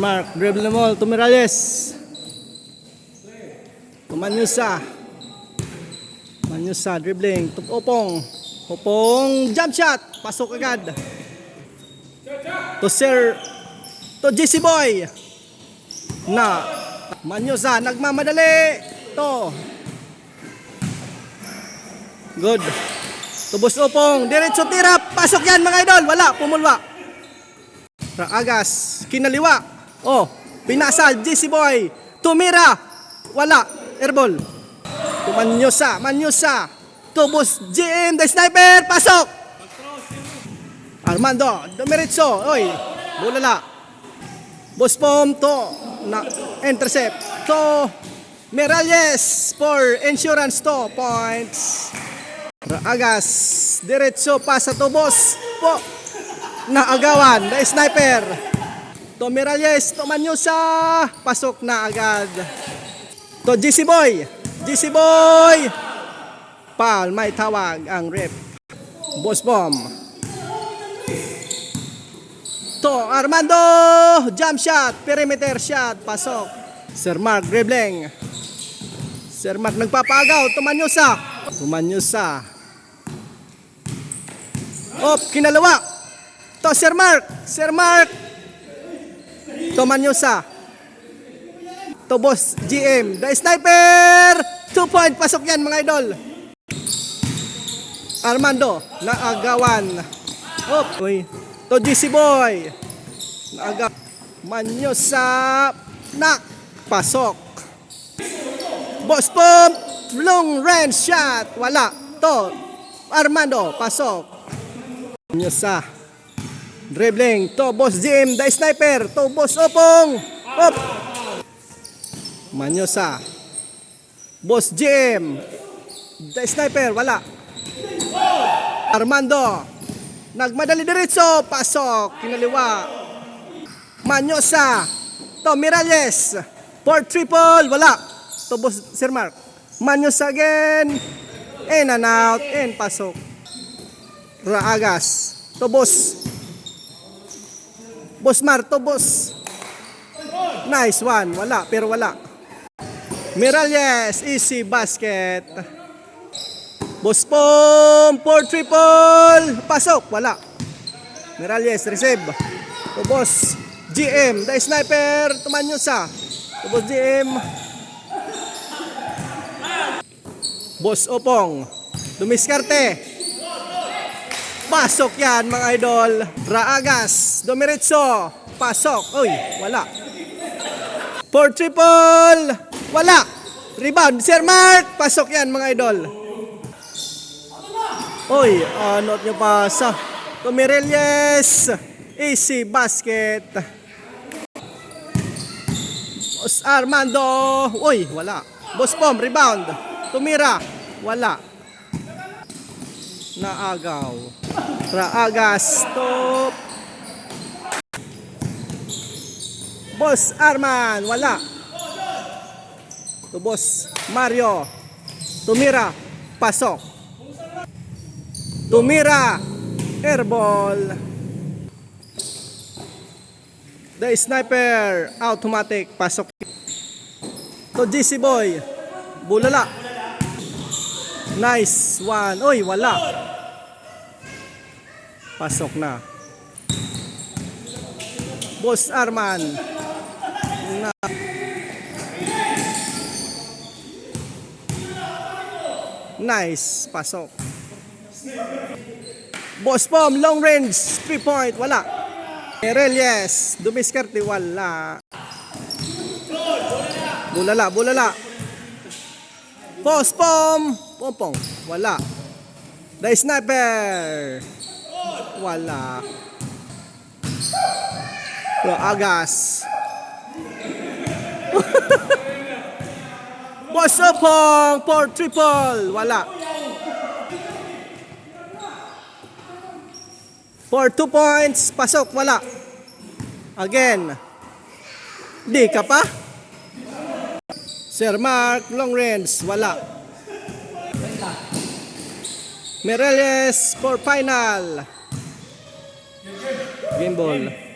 Mark, dribble na mo, Tumirales. Tumanyusa. Manyusa, dribbling. Tupopong. Popong, jump shot. Pasok agad. To Sir, to JC Boy. Na. Manyusa, nagmamadali. To. Good. Tubos upong. Diretso tira. Pasok yan mga idol. Wala. Pumulwa. Raagas. Kinaliwa. Oh. Pinasal. JC Boy. Tumira. Wala. Airball. Tumanyosa. Manyosa. Tubos. GM. The sniper. Pasok. Armando. Dumiretso. Oy. Bulala. Boss Pom to. Na. Intercept. To. Meralles for insurance to. Points. Raagas, diretso pa sa tubos po. Naagawan, the sniper. To Miralles, to Manyosa, pasok na agad. To GC Boy, GC Boy. Pal, may tawag ang rep. Boss Bomb. To Armando, jump shot, perimeter shot, pasok. Sir Mark dribbling. Sir Mark nagpapagaw, tumanyosa. Tumanyosa. Op, kinalawa. To Sir Mark, Sir Mark. Tumanyosa. To boss GM, the sniper. Two point, pasok yan mga idol. Armando, naagawan. Op, uy. To GC Boy. Naaga. Manyosa. Nak. Pasok. Boss Pump, long range shot. Wala. To, Armando, pasok. Nyosa. Dribbling. To, Boss Jim, the sniper. To, Boss Opong. Op. Manyosa. Boss Jim. The sniper, wala. Armando. Nagmadali diretso. Pasok. Kinaliwa. Manyosa. To, Miralles. For triple, wala. To boss Sir Mark. Manyos again. In and out. In pasok. Raagas. To boss. Boss Mar, to boss. Nice one. Wala, pero wala. Miralles, easy basket. Boss Pom, for triple. Pasok, wala. Miralles, receive. To boss. GM, the sniper, tumanyosa. To boss GM. Boss Opong. Dumiskarte. Pasok yan mga idol. Raagas. Dumiretso. Pasok. Uy, wala. For triple. Wala. Rebound. Sir Mark. Pasok yan mga idol. Uy, ano nyo pasa. Tumirelyes. Easy basket. Boss Armando. Uy, wala. Boss Pom, rebound. Tumira. Wala. Naagaw. Raagas. Stop. Boss Arman. Wala. To Boss Mario. Tumira. Pasok. Tumira. Airball. The sniper. Automatic. Pasok. To GC Boy. Bulala. Nice one. Uy, wala. Pasok na. Boss Arman. Na. Nice. Pasok. Boss Pom, long range, 3 point, wala. Merel, yes. Dumiskarte, wala. Bulala, bulala. Boss Pom, Pompong, wala. The sniper, wala. Yo, Agas. Boss Opong for triple, wala. For two points, pasok, wala. Again. Di ka pa? Sir Mark, long range, wala. Mireles for final. Game ball.